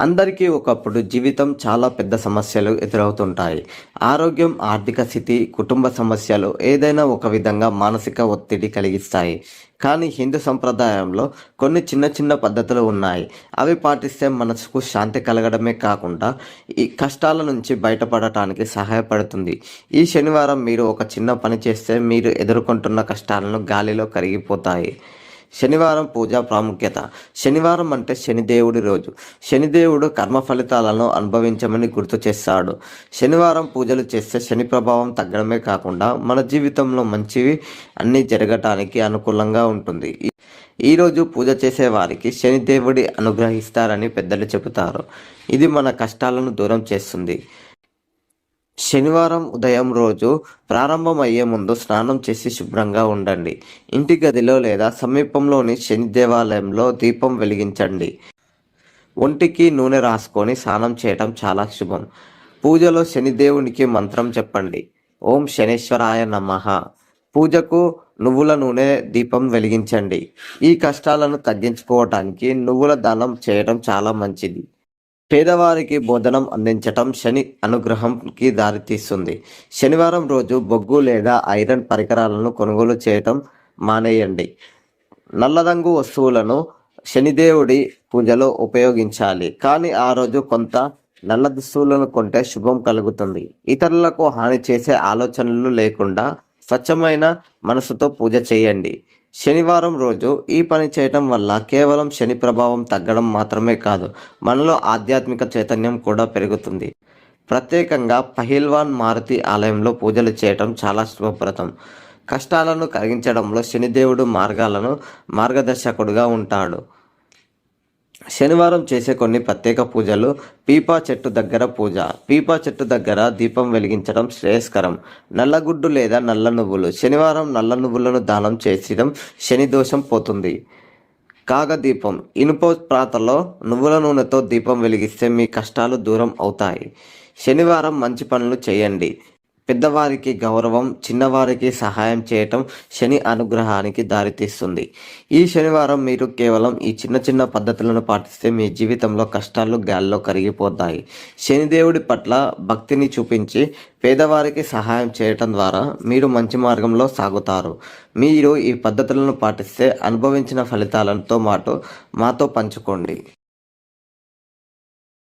అందరికీ ఒకప్పుడు జీవితం చాలా పెద్ద సమస్యలు ఎదురవుతుంటాయి. ఆరోగ్యం ఆర్థిక స్థితి కుటుంబ సమస్యలు ఏదైనా ఒక విధంగా మానసిక ఒత్తిడి కలిగిస్తాయి. కానీ హిందూ సంప్రదాయంలో కొన్ని చిన్న చిన్న పద్ధతులు ఉన్నాయి. అవి పాటిస్తే మనసుకు శాంతి కలగడమే కాకుండా ఈ కష్టాల నుంచి బయటపడటానికి సహాయపడుతుంది. ఈ శనివారం మీరు ఒక చిన్న పని చేస్తే మీరు ఎదుర్కొంటున్న కష్టాలను గాలిలో కరిగిపోతాయి. శనివారం పూజ ప్రాముఖ్యత. శనివారం అంటే శనిదేవుడి రోజు. శనిదేవుడు కర్మ ఫలితాలను అనుభవించమని గుర్తు చేస్తాడు. శనివారం పూజలు చేస్తే శని ప్రభావం తగ్గడమే కాకుండా మన జీవితంలో మంచివి అన్నీ జరగటానికి అనుకూలంగా ఉంటుంది. ఈ- ఈరోజు పూజ చేసే వారికి శనిదేవుడి అనుగ్రహిస్తారని పెద్దలు చెబుతారు. ఇది మన కష్టాలను దూరం చేస్తుంది. శనివారం ఉదయం రోజు ప్రారంభమయ్యే ముందు స్నానం చేసి శుభ్రంగా ఉండండి. ఇంటి గదిలో లేదా సమీపంలోని శని దేవాలయంలో దీపం వెలిగించండి. ఒంటికి నూనె రాసుకొని స్నానం చేయటం చాలా శుభం. పూజలో శనిదేవునికి మంత్రం చెప్పండి. ఓం శనేశ్వరాయ నమ. పూజకు నువ్వుల నూనె దీపం వెలిగించండి. ఈ కష్టాలను తగ్గించుకోవటానికి నువ్వుల దానం చేయడం చాలా మంచిది. పేదవారికి భోజనం అందించటం శని అనుగ్రహంకి దారితీస్తుంది. శనివారం రోజు బొగ్గు లేదా ఐరన్ పరికరాలను కొనుగోలు చేయటం మానేయండి. నల్లరంగు వస్తువులను శనిదేవుడి పూజలో ఉపయోగించాలి. కానీ ఆ రోజు కొంత నల్ల దుస్తువులను కొంటే శుభం కలుగుతుంది. ఇతరులకు హాని చేసే ఆలోచనలు లేకుండా స్వచ్ఛమైన మనసుతో పూజ చేయండి. శనివారం రోజు ఈ పని చేయటం వల్ల కేవలం శని ప్రభావం తగ్గడం మాత్రమే కాదు మనలో ఆధ్యాత్మిక చైతన్యం కూడా పెరుగుతుంది. ప్రత్యేకంగా పహిల్వాన్ మారుతి ఆలయంలో పూజలు చేయటం చాలా శుభప్రదం. కష్టాలను కలిగించడంలో శనిదేవుడు మార్గాలను మార్గదర్శకుడుగా ఉంటాడు. శనివారం చేసే కొన్ని ప్రత్యేక పూజలు పీపా చెట్టు దగ్గర పూజ. పీపా చెట్టు దగ్గర దీపం వెలిగించడం శ్రేయస్కరం. నల్లగుడ్డు లేదా నల్ల నువ్వులు. శనివారం నల్ల నువ్వులను దానం చేసడం శని దోషం పోతుంది. కాగదీపం. ఇనుప ప్రాతలో నువ్వుల నూనెతో దీపం వెలిగిస్తే మీ కష్టాలు దూరం అవుతాయి. శనివారం మంచి పనులు చేయండి. పెద్దవారికి గౌరవం చిన్నవారికి సహాయం చేయటం శని అనుగ్రహానికి దారితీస్తుంది. ఈ శనివారం మీరు కేవలం ఈ చిన్న చిన్న పద్ధతులను పాటిస్తే మీ జీవితంలో కష్టాలు గాల్లో కరిగిపోతాయి. శనిదేవుడి పట్ల భక్తిని చూపించి పేదవారికి సహాయం చేయటం ద్వారా మీరు మంచి మార్గంలో సాగుతారు. మీరు ఈ పద్ధతులను పాటిస్తే అనుభవించిన ఫలితాలతో మాటు మాతో పంచుకోండి.